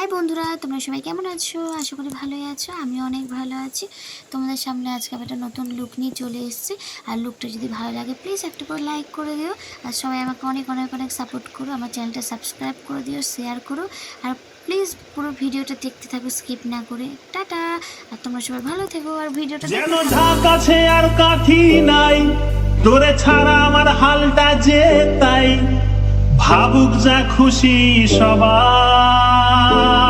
High বন্ধুরা তোমরা সবাই কেমন আছো? আশা করি ভালোই আছো আমি অনেক ভালো আছি। তোমাদের সামনে আজকে আমি একটা নতুন লুক নিয়ে চলে এসেছি। আর লুকটা যদি ভালো লাগে প্লিজ একটা করে লাইক করে দিও। আর সবাই আমাকে অনেক অনেক অনেক সাপোর্ট করো। আমার চ্যানেলটা সাবস্ক্রাইব করে দিও শেয়ার করো। আর প্লিজ পুরো ভিডিওটা দেখতে থাকো স্কিপ না করে। টাটা! আর তোমরা সবাই ভালো থেকো। আর ভিডিওটা যেন আছে আর কাঠি নাই তোরে ছাড়া আমার হালটা যে তাই। ভাবুক যা খুশি সবাই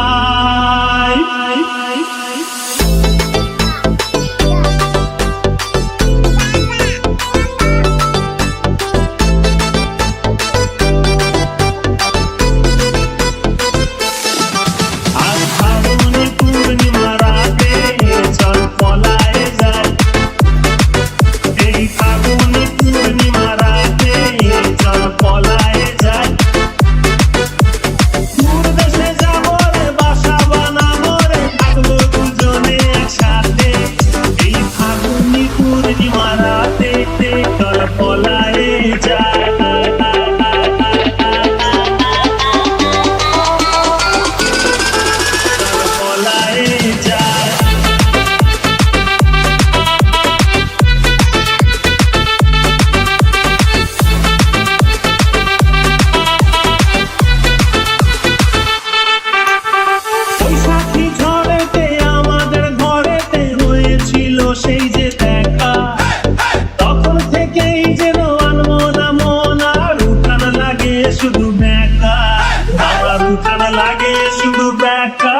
যন্ত্রণা লাগে শুধু ব্যাখ্যা।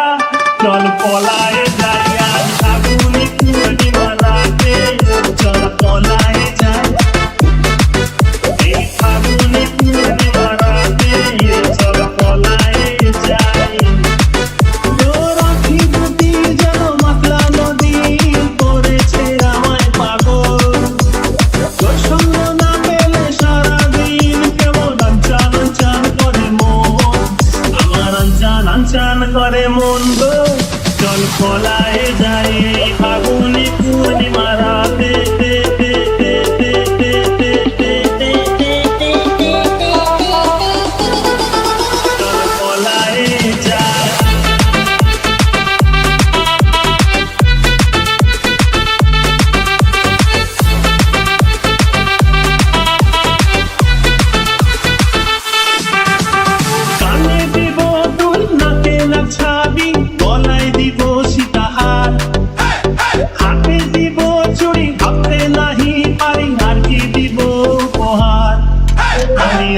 চল পলায় যায় খোলায় যায়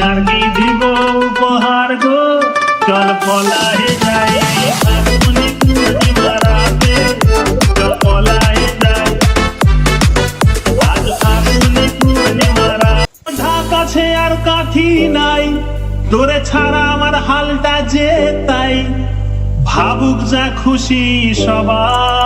আর কি দিব উপহার গো। চল পলাহে যাই আছে আর কাঠি নাই। তোরে ছাড়া আমার হালটা যে তাই। ভাবুক যা খুশি সবাই